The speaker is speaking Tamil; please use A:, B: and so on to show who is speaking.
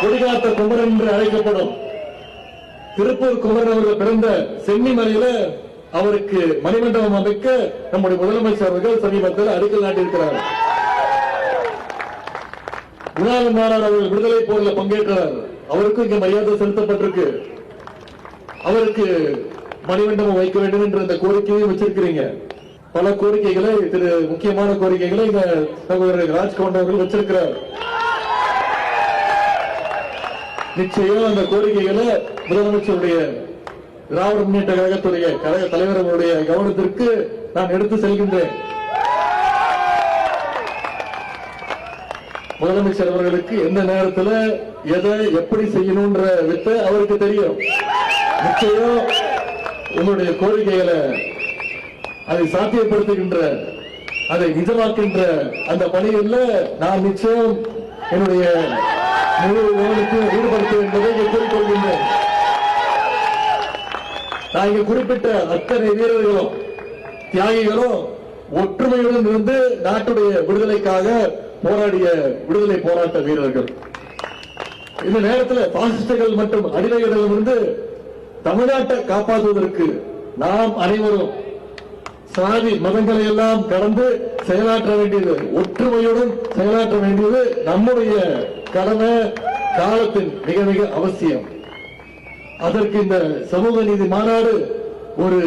A: கொடிகாத்த குமரன் என்று அழைக்கப்படும். திருப்பூர் குமரன் அவர்கள் பிறந்த சென்னிமலையில அவருக்கு மணிமண்டபம் அமைக்க நம்முடைய முதலமைச்சர் அவர்கள் சமீபத்தில் அடிக்கல் நாட்டியிருக்கிறார். குணாளன் மாறார் அவர்கள் விடுதலை போர்ல பங்கேற்றார் அவருக்கும் இங்க மரியாதை செலுத்தப்பட்டிருக்கு. அவருக்கு மணிமண்டபம் வைக்க வேண்டும் என்ற இந்த கோரிக்கையும் வச்சிருக்கிறீங்க. பல கோரிக்கைகளை திரு முக்கியமான கோரிக்கைகளை இங்க சகோதரர் ராஜ்கவுண்ட் அவர்கள் வச்சிருக்கிறார். நிச்சயம் அந்த கோரிக்கைகளை முதலமைச்சருடைய திராவிட முன்னேற்ற கழகத்துடைய கழக தலைவர் அவருடைய கவனத்திற்கு நான் எடுத்து செல்கின்றேன். முதலமைச்சர் அவர்களுக்கு எந்த நேரத்துல எதை எப்படி செய்யணும்ன்ற வித்த அவருக்கு தெரியும். நிச்சயம் உங்களுடைய கோரிக்கைகளை அதை சாத்தியப்படுத்துகின்ற அதை நிஜமாக்கின்ற அந்த பணிகள்ல நான் நிச்சயம் என்னுடைய முழு கவனத்தையும் நான் இங்க குறிப்பிட்ட அத்தனை வீரர்களும் தியாகிகளும் ஒற்றுமையுடன் இருந்து நாட்டுடைய விடுதலைக்காக போராடிய விடுதலை போராட்ட வீரர்கள். இந்த நேரத்தில் பாசிஸ்டுகள் மற்றும் அடிமைகளிடமிருந்து தமிழ்நாட்டை காப்பாற்றுவதற்கு நாம் அனைவரும் சாதி மதங்களை எல்லாம் கடந்து செயலாற்ற வேண்டியது ஒற்றுமையுடன் செயலாற்ற வேண்டியது நம்முடைய கடமை காலத்தின் மிக மிக அவசியம். அதற்கு இந்த சமூக நீதி மாநாடு ஒரு